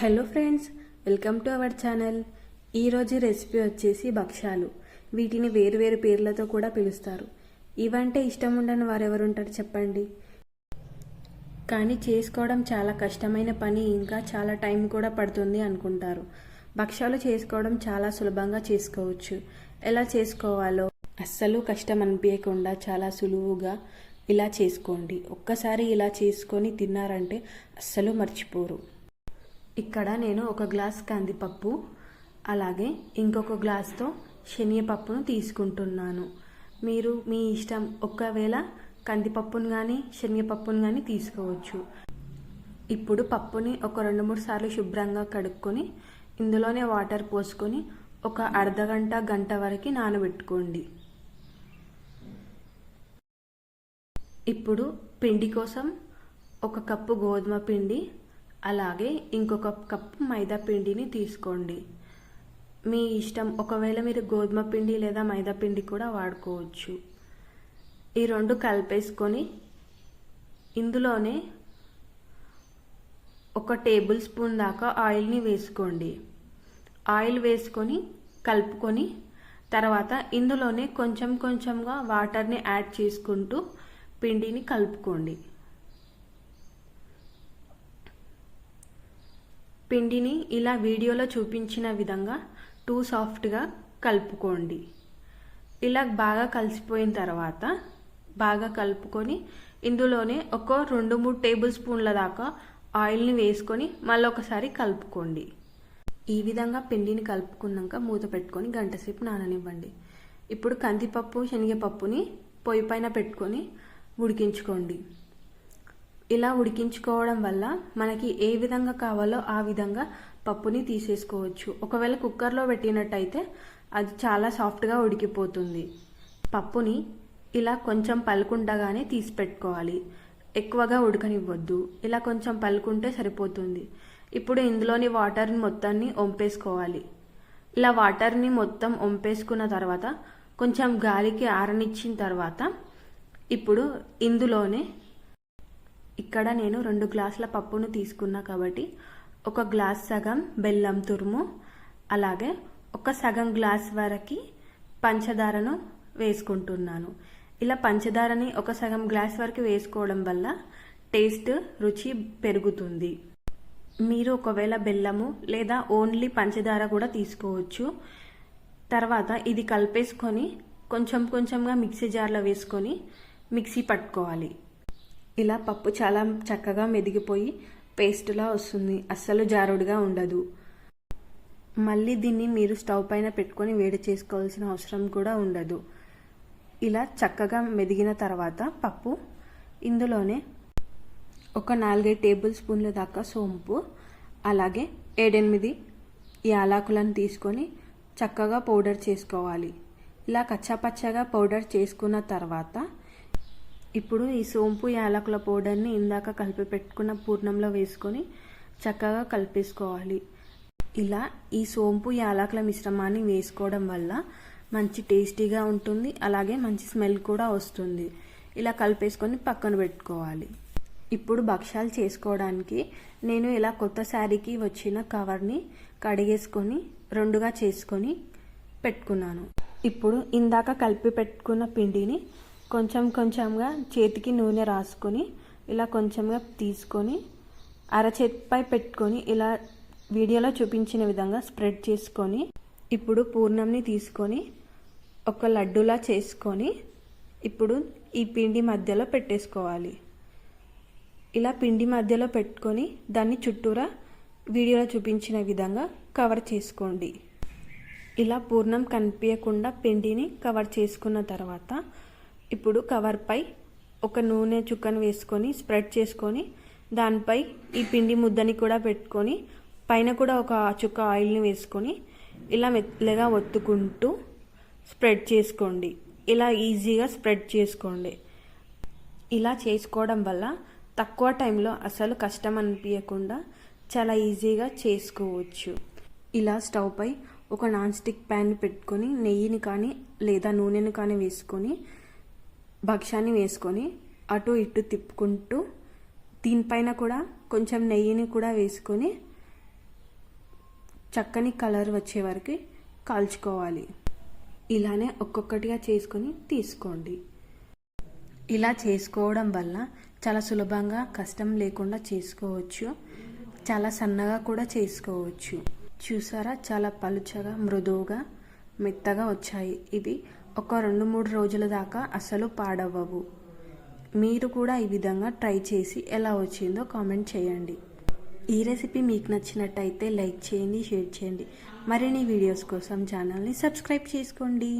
Hello friends welcome to our channel. ఈరోజు recipe వచ్చేసి భక్ష్యాలు. వీటిని వేరు వేరు పేర్లతో కూడా పిలుస్తారు. ఇవంటే ఇష్టం ఉండని వారెవరు ఉంటారు చెప్పండి. కానీ చేసుకోవడం చాలా కష్టమైన పని ఇంకా చాలా టైం కూడా పడుతుంది అనుకుంటారు. భక్ష్యాలు చేసుకోవడం చాలా సులభంగా చేసుకోవచ్చు. ఎలా చేసుకోవాలో అస్సలు కష్టం అనిపించకుండా చాలా సులువుగా ఇలా చేసుకోండి. ఒక్కసారి ఇలా చేసుకొని తిన్నారంటే అస్సలు మర్చిపోరు. ఇక్కడ నేను ఒక గ్లాస్ కందిపప్పు అలాగే ఇంకొక గ్లాస్తో శనగపప్పును తీసుకుంటున్నాను. మీరు మీ ఇష్టం ఒకవేళ కందిపప్పును కానీ శనగపప్పును కానీ తీసుకోవచ్చు. ఇప్పుడు పప్పుని ఒక రెండు మూడు సార్లు శుభ్రంగా కడుక్కొని ఇందులోనే వాటర్ పోసుకొని ఒక అర్ధగంట గంట వరకు నానబెట్టుకోండి. ఇప్పుడు పిండి కోసం ఒక కప్పు గోధుమ పిండి అలాగే ఇంకొక కప్పు మైదా పిండిని తీసుకోండి. మీ ఇష్టం ఒకవేళ మీరు గోధుమ పిండి లేదా మైదా పిండి కూడా వాడుకోవచ్చు. ఈ రెండు కలిపేసుకొని ఇందులోనే ఒక టేబుల్ స్పూన్ దాకా ఆయిల్ని వేసుకోండి. ఆయిల్ వేసుకొని కలుపుకొని తర్వాత ఇందులోనే కొంచెం కొంచెంగా వాటర్ని యాడ్ చేసుకుంటూ పిండిని కలుపుకోండి. పిండిని ఇలా వీడియోలో చూపించిన విధంగా టూ సాఫ్ట్గా కలుపుకోండి. ఇలా బాగా కలిసిపోయిన తర్వాత బాగా కలుపుకొని ఇందులోనే ఒక రెండు మూడు టేబుల్ స్పూన్ల దాకా ఆయిల్ని వేసుకొని మళ్ళీ ఒకసారి కలుపుకోండి. ఈ విధంగా పిండిని కలుపుకున్నాక మూత పెట్టుకొని గంట సేపు నాననివ్వండి. ఇప్పుడు కందిపప్పు శనగపప్పుని పొయ్యి పైన పెట్టుకొని ఉడికించుకోండి. ఇలా ఉడికించుకోవడం వల్ల మనకి ఏ విధంగా కావాలో ఆ విధంగా పప్పుని తీసేసుకోవచ్చు. ఒకవేళ కుక్కర్లో పెట్టినట్టయితే అది చాలా సాఫ్ట్గా ఉడికిపోతుంది. పప్పుని ఇలా కొంచెం పలుకుండగానే తీసి పెట్టుకోవాలి ఎక్కువగా ఉడకనివ్వద్దు. ఇలా కొంచెం పలుకుంటే సరిపోతుంది. ఇప్పుడు ఇందులోని వాటర్ని మొత్తాన్ని వంపేసుకోవాలి ఇలా వాటర్ని మొత్తం వంపేసుకున్న తర్వాత కొంచెం గాలికి ఆరనిచ్చిన తర్వాత ఇప్పుడు ఇందులోనే ఇక్కడ నేను రెండు గ్లాసుల పప్పును తీసుకున్నా కాబట్టి ఒక గ్లాస్ సగం బెల్లం తురుము అలాగే ఒక సగం గ్లాస్ వరకు పంచదారను వేసుకుంటున్నాను. ఇలా పంచదారని ఒక సగం గ్లాస్ వరకు వేసుకోవడం వల్ల టేస్ట్ రుచి పెరుగుతుంది. మీరు ఒకవేళ బెల్లము లేదా ఓన్లీ పంచదార కూడా తీసుకోవచ్చు. తర్వాత ఇది కలిపేసుకొని కొంచెం కొంచెంగా మిక్సీ జార్లో వేసుకొని మిక్సీ పట్టుకోవాలి. ఇలా పప్పు చాలా చక్కగా మెదిగిపోయి పేస్ట్లా వస్తుంది. అస్సలు జారుడుగా ఉండదు. మళ్ళీ దీన్ని మీరు స్టవ్ పైన పెట్టుకొని వేడి చేసుకోవాల్సిన అవసరం కూడా ఉండదు. ఇలా చక్కగా మెదిగిన తర్వాత పప్పు ఇందులోనే ఒక నాలుగైదు టేబుల్ స్పూన్ల దాకా సోంపు అలాగే ఏడెనిమిది యాలకులను తీసుకొని చక్కగా పౌడర్ చేసుకోవాలి. ఇలా కచ్చాపచ్చగా పౌడర్ చేసుకున్న తర్వాత ఇప్పుడు ఈ సోంపు యాలకుల పౌడర్ని ఇందాక కలిపి పెట్టుకున్న పూర్ణంలో వేసుకొని చక్కగా కలిపేసుకోవాలి. ఇలా ఈ సోంపు యాలకుల మిశ్రమాన్ని వేసుకోవడం వల్ల మంచి టేస్టీగా ఉంటుంది అలాగే మంచి స్మెల్ కూడా వస్తుంది. ఇలా కలిపేసుకొని పక్కన పెట్టుకోవాలి. ఇప్పుడు భక్ష్యాలు చేసుకోవడానికి నేను ఇలా కొత్త శారీకి వచ్చిన కవర్ని కడిగేసుకొని రెండుగా చేసుకొని పెట్టుకున్నాను. ఇప్పుడు ఇందాక కలిపి పెట్టుకున్న పిండిని కొంచెం కొంచెంగా చేతికి నూనె రాసుకొని ఇలా కొంచెంగా తీసుకొని అరచేతిపై పెట్టుకొని ఇలా వీడియోలో చూపించిన విధంగా స్ప్రెడ్ చేసుకొని ఇప్పుడు పూర్ణంని తీసుకొని ఒక లడ్డులా చేసుకొని ఇప్పుడు ఈ పిండి మధ్యలో పెట్టేసుకోవాలి. ఇలా పిండి మధ్యలో పెట్టుకొని దాన్ని చుట్టూరా వీడియోలో చూపించిన విధంగా కవర్ చేసుకోండి. ఇలా పూర్ణం కనిపించకుండా పిండిని కవర్ చేసుకున్న తర్వాత ఇప్పుడు కవర్పై ఒక నూనె చుక్కను వేసుకొని స్ప్రెడ్ చేసుకొని దానిపై ఈ పిండి ముద్దని కూడా పెట్టుకొని పైన కూడా ఒక చుక్క ఆయిల్ని వేసుకొని ఇలా మెల్లగా ఒత్తుకుంటూ స్ప్రెడ్ చేసుకోండి. ఇలా ఈజీగా స్ప్రెడ్ చేసుకోండి. ఇలా చేసుకోవడం వల్ల తక్కువ టైంలో అసలు కష్టం అనిపించకుండా చాలా ఈజీగా చేసుకోవచ్చు. ఇలా స్టవ్ పై ఒక నాన్ స్టిక్ ప్యాన్ పెట్టుకొని నెయ్యిని కానీ లేదా నూనెను కానీ వేసుకొని భక్ష్యాన్ని వేసుకొని అటు ఇటు తిప్పుకుంటూ దీనిపైన కూడా కొంచెం నెయ్యిని కూడా వేసుకొని చక్కని కలర్ వచ్చే వరకు కాల్చుకోవాలి. ఇలానే ఒక్కొక్కటిగా చేసుకొని తీసుకోండి. ఇలా చేసుకోవడం వల్ల చాలా సులభంగా కష్టం లేకుండా చేసుకోవచ్చు. చాలా సన్నగా కూడా చేసుకోవచ్చు. చూసారా? చాలా పలుచగా మృదువుగా మెత్తగా వచ్చాయి ఇవి. ఒక రెండు మూడు రోజుల దాకా అసలు పాడవ్వవు. మీరు కూడా ఈ విధంగా ట్రై చేసి ఎలా వచ్చిందో కామెంట్ చేయండి. ఈ రెసిపీ మీకు నచ్చినట్టయితే లైక్ చేయండి షేర్ చేయండి. మరిన్ని వీడియోస్ కోసం ఛానల్ని సబ్స్క్రైబ్ చేసుకోండి.